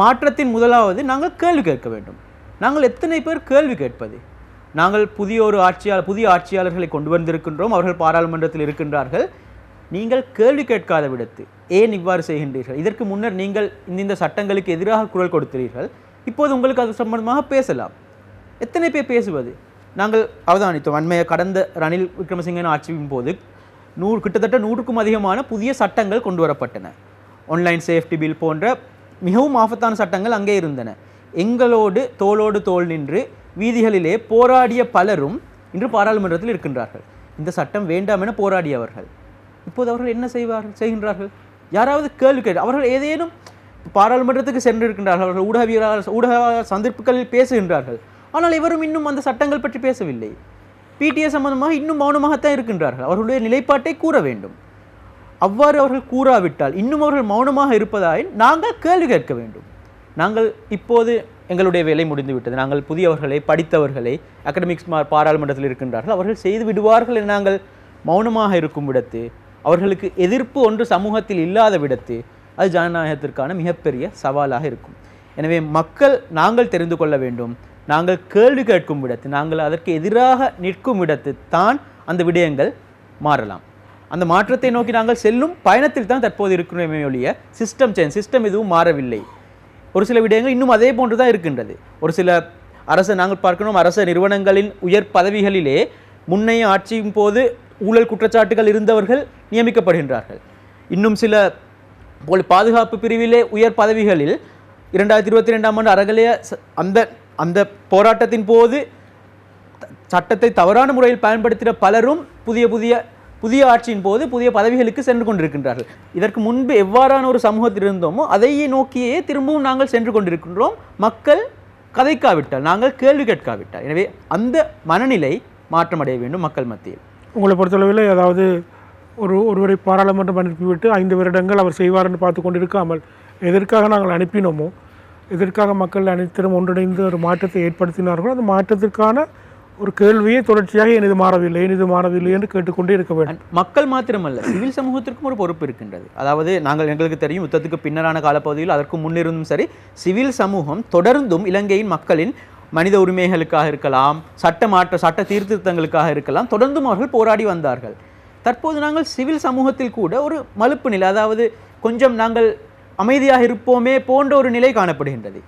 மாற்றத்தின் முதலாவது நாங்கள் கேள்வி கேட்க வேண்டும். நாங்கள் எத்தனை பேர் கேள்வி கேட்பது? நாங்கள் புதிய ஒரு ஆட்சியாளர் புதிய ஆட்சியாளர்களை கொண்டு வந்திருக்கின்றோம் அவர்கள் பாராளுமன்றத்தில் இருக்கின்றார்கள். நீங்கள் கேள்வி கேட்காத விடத்து ஏன் இவ்வாறு செய்கின்றீர்கள்? இதற்கு முன்னர் நீங்கள் இந்த இந்த சட்டங்களுக்கு எதிராக குரல் கொடுத்தீர்கள். இப்போது உங்களுக்கு அது சம்பந்தமாக பேசலாம். எத்தனை பேர் பேசுவது? நாங்கள் அவதானித்தோம். அண்மைய கடந்த ரணில் விக்ரமசிங்கன் ஆட்சியின் போது நூறு கிட்டத்தட்ட நூறுக்கும் அதிகமான புதிய சட்டங்கள் கொண்டு வரப்பட்டன. ஆன்லைன் சேஃப்டி பில் போன்ற மிகவும் ஆபத்தான சட்டங்கள் அங்கே இருந்தன. எங்களோடு தோளோடு தோள் நின்று வீதிகளிலே போராடிய பலரும் இன்று பாராளுமன்றத்தில் இருக்கின்றார்கள். இந்த சட்டம் வேண்டாம் என போராடியவர்கள். இப்போது அவர்கள் என்ன செய்வார்கள்? செய்கின்றார்கள்? யாராவது கேள்வி கேட்டு அவர்கள் ஏதேனும் பாராளுமன்றத்துக்கு சென்று இருக்கின்றார்கள் அவர்கள் ஊடகவியலாளர் ஊடக சந்திப்புகளில் பேசுகின்றார்கள். ஆனால் இவரும் இன்னும் அந்த சட்டங்கள் பற்றி பேசவில்லை. பிடிஏ சம்பந்தமாக இன்னும் மௌனமாகத்தான் இருக்கின்றார்கள். அவர்களுடைய நிலைப்பாட்டை கூற வேண்டும். அவ்வாறு அவர்கள் கூறாவிட்டால் இன்னும் அவர்கள் மௌனமாக இருப்பதாயின் நாங்கள் கேள்வி கேட்க வேண்டும். நாங்கள் இப்போது எங்களுடைய வேலை முடிந்துவிட்டது. நாங்கள் புதியவர்களை படித்தவர்களை அகடமிக்ஸ் பாராளுமன்றத்தில் இருக்கின்றார்கள். அவர்கள் செய்து விடுவார்கள் என நாங்கள் மௌனமாக இருக்கும் விடத்து அவர்களுக்கு எதிர்ப்பு ஒன்று சமூகத்தில் இல்லாத விடத்து அது ஜனநாயகத்திற்கான மிகப்பெரிய சவாலாக இருக்கும். எனவே மக்கள் நாங்கள் தெரிந்து கொள்ள வேண்டும். நாங்கள் கேள்வி கேட்கும் விடத்து நாங்கள் அதற்கு எதிராக நிற்கும் விடத்து தான் அந்த விடயங்கள் மாறலாம். அந்த மாற்றத்தை நோக்கி நாங்கள் செல்லும் பயணத்தில் தான் தற்போது இருக்கிறோமே ஒழிய சிஸ்டம் சேஞ்ச் சிஸ்டம் எதுவும் மாறவில்லை. ஒரு சில விடயங்கள் இன்னும் அதே போன்று தான் இருக்கின்றது. ஒரு சில அரசு நாங்கள் பார்க்கணும் அரச நிறுவனங்களின் உயர் பதவிகளிலே முன்னைய ஆட்சியின் போது ஊழல் குற்றச்சாட்டுகள் இருந்தவர்கள் நியமிக்கப்படுகின்றார்கள். இன்னும் சில பாதுகாப்பு பிரிவிலே உயர் பதவிகளில் இரண்டாயிரத்தி இருபத்தி ரெண்டாம் ஆண்டு அறகலைய அந்த அந்த போராட்டத்தின் போது சட்டத்தை தவறான முறையில் பயன்படுத்தின பலரும் புதிய புதிய புதிய ஆட்சியின் போது புதிய பதவிகளுக்கு சென்று கொண்டிருக்கின்றார்கள். இதற்கு முன்பு எவ்வாறான ஒரு சமூகத்தில் இருந்தோமோ அதையே நோக்கியே திரும்பவும் நாங்கள் சென்று கொண்டிருக்கின்றோம். மக்கள் கதைக்காவிட்டால் நாங்கள் கேள்வி கேட்காவிட்டால். எனவே அந்த மனநிலை மாற்றமடைய வேண்டும் மக்கள் மத்தியில். உங்களை பொறுத்தளவில் அதாவது ஒரு ஒருவரை பாராளுமன்றம் அனுப்பிவிட்டு ஐந்து வருடங்கள் அவர் செய்வார் என்று பார்த்து கொண்டிருக்காமல் எதற்காக நாங்கள் அனுப்பினோமோ எதற்காக மக்கள் அனைத்திலும் ஒன்றிணைந்து ஒரு மாற்றத்தை ஏற்படுத்தினார்களோ அந்த மாற்றத்திற்கான ஒரு கேள்வியை தொடர்ச்சியாக ஏன் இது மாறவில்லை ஏன் இது மாறவில்லை என்று கேட்டுக்கொண்டே இருக்க வேண்டும். மக்கள் மாத்திரமல்ல சிவில் சமூகத்திற்கும் ஒரு பொறுப்பு இருக்கின்றது. அதாவது நாங்கள் எங்களுக்கு தெரியும் யுத்தத்துக்கு பின்னரான காலப்பகுதியில் அதற்கு முன்னிருந்தும் சரி சிவில் சமூகம் தொடர்ந்தும் இலங்கையின் மக்களின் மனித உரிமைகளுக்காக இருக்கலாம் சட்ட மாற்ற சட்ட சீர்திருத்தங்களுக்காக இருக்கலாம் தொடர்ந்தும் அவர்கள் போராடி வந்தார்கள். தற்போது நாங்கள் சிவில் சமூகத்தில் கூட ஒரு மலுப்பு நிலை அதாவது கொஞ்சம் நாங்கள் அமைதியாக இருப்போமே போன்ற ஒரு நிலை காணப்படுகின்றது.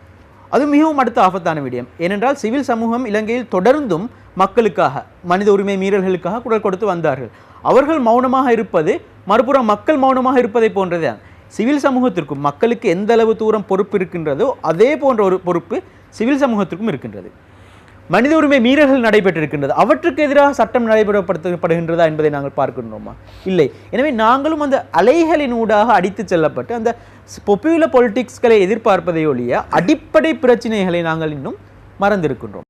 அது மிகவும் அடுத்த ஆபத்தான விடயம். ஏனென்றால் சிவில் சமூகம் இலங்கையில் தொடர்ந்தும் மக்களுக்காக மனித உரிமை மீறல்களுக்காக குரல் கொடுத்து வந்தார்கள். அவர்கள் மௌனமாக இருப்பது மறுபுறம் மக்கள் மௌனமாக இருப்பதை போன்றதே சிவில் சமூகத்திற்கும் மக்களுக்கு எந்த அளவு தூரம் பொறுப்பு இருக்கின்றதோ அதே போன்ற ஒரு பொறுப்பு சிவில் சமூகத்திற்கும் இருக்கின்றது. மனித உரிமை மீறல்கள் நடைபெற்றிருக்கின்றது. அவற்றுக்கு எதிராக சட்டம் நடைபெறப்படுத்தப்படுகின்றதா என்பதை நாங்கள் பார்க்கின்றோமா? இல்லை. எனவே நாங்களும் அந்த அலைகளின் ஊடாக அடித்து செல்லப்பட்டு அந்த பொப்புலர் பொலிட்டிக்ஸ்களை எதிர்பார்ப்பதை ஒழிய அடிப்படை பிரச்சனைகளை நாங்கள் இன்னும் மறந்திருக்கின்றோம்.